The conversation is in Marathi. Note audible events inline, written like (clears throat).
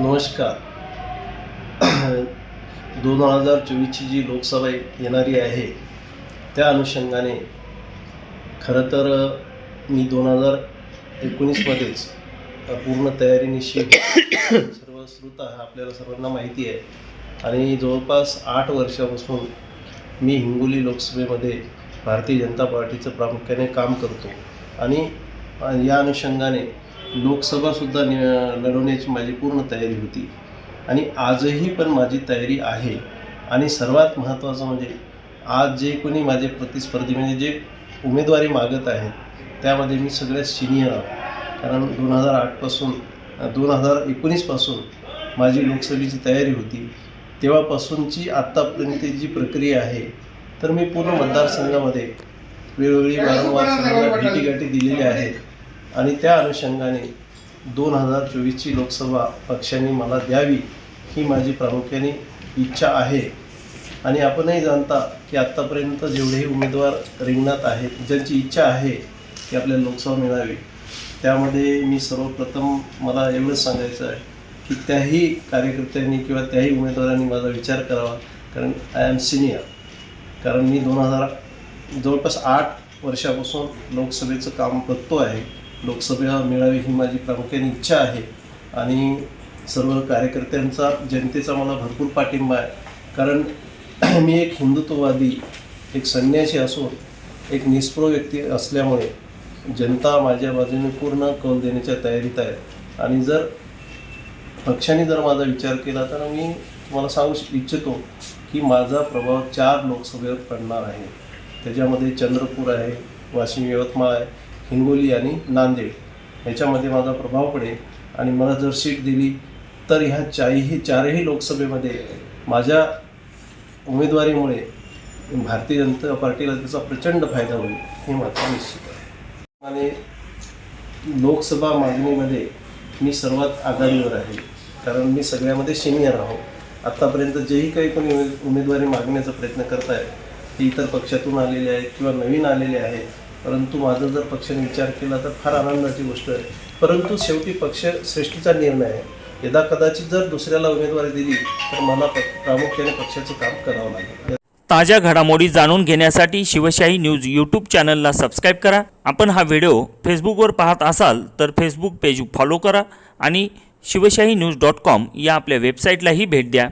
नमस्कार. दोन हजार चोवीसची जी लोकसभा येणारी आहे त्या अनुषंगाने खरं तर मी दोन हजार एकोणीसमध्येच पूर्ण तयारीनिशी सर्व श्रोता आपल्याला सर्वांना माहिती आहे. आणि जवळपास आठ वर्षापासून मी हिंगोली लोकसभेमध्ये भारतीय जनता पार्टीचं प्रामुख्याने काम करतो. आणि या अनुषंगाने लोकसभासुद्धा नि लढवण्याची माझी पूर्ण तयारी होती. आणि आजही पण माझी तयारी आहे. आणि सर्वात महत्त्वाचं म्हणजे आज जे कोणी माझे प्रतिस्पर्धी म्हणजे जे उमेदवारी मागत आहेत त्यामध्ये मी सगळ्यात सिनियर आहोत. कारण दोन हजार आठपासून दोन हजार एकोणीसपासून माझी लोकसभेची तयारी होती. तेव्हापासूनची आत्तापर्यंत जी प्रक्रिया आहे तर मी पूर्ण मतदारसंघामध्ये वेळोवेळी वारंवार सर्वांना भेटीगाठी दिलेल्या आहेत. आणि त्या अनुषंगाने दोन हजार चोवीसची लोकसभा पक्षाने मला द्यावी ही माझी प्रामुख्याने इच्छा आहे. आणि आपणही जाणता की आत्तापर्यंत जेवढेही उमेदवार रिंगणात आहेत ज्यांची इच्छा आहे की आपल्याला लोकसभा मिळावी त्यामध्ये मी सर्वप्रथम मला एवढंच सांगायचं आहे की त्याही कार्यकर्त्यांनी किंवा त्याही उमेदवारांनी माझा विचार करावा कारण आय एम सिनियर कारण मी दोन हजार जवळपास आठ वर्षापासून लोकसभेचं काम बघतो आहे. लोकसभा मिळावी ही माझी प्रामुख्याने इच्छा आहे. आणि सर्व कार्यकर्त्यांचा जनतेचा मला भरपूर पाठिंबा आहे. कारण (clears throat) मी एक हिंदुत्ववादी एक संन्यासी असून एक निष्प्रो व्यक्ती असल्यामुळे जनता माझ्या बाजूने पूर्ण कौल देण्याच्या तयारीत आहे. आणि जर पक्षाने जर माझा विचार केला तर मी तुम्हाला सांगू इच्छितो की माझा प्रभाव चार लोकसभेवर पडणार आहे. त्याच्यामध्ये चंद्रपूर आहे वाशिम यवतमाळ आहे हिंगोली आणि नांदेड ह्याच्यामध्ये माझा प्रभाव पडेल. आणि मला जर सीट दिली तर ह्या चारही चारही लोकसभेमध्ये माझ्या उमेदवारीमुळे भारतीय जनता पार्टीला त्याचा प्रचंड फायदा होईल हे मात्र निश्चित आहे. आणि लोकसभा मागणीमध्ये मी सर्वात आघाडीवर आहे कारण मी सगळ्यामध्ये सिनियर आहो. आत्तापर्यंत जेही काही कोणी उमे उमेदवारी मागण्याचा प्रयत्न करत आहे ते इतर पक्षातून आलेले आहेत किंवा नवीन आलेले आहेत परंतु माझा जर पक्षाने विचार केला तर फार आनंदाची गोष्ट आहे. परंतु शेवटी पक्ष श्रेष्ठीचा निर्णय आहे. यदा कदाचित जर दुसऱ्याला उमेदवारी दिली तर मला प्रामुख्याने पक्षाचं काम करावं लागेल. ताज्या घडामोडी जाणून घेण्यासाठी शिवशाही न्यूज यूट्यूब चॅनलला सबस्क्राईब करा. आपण हा व्हिडिओ फेसबुकवर पाहत असाल तर फेसबुक पेज फॉलो करा आणि शिवशाही न्यूज डॉट कॉम या आपल्या वेबसाईटलाही भेट द्या.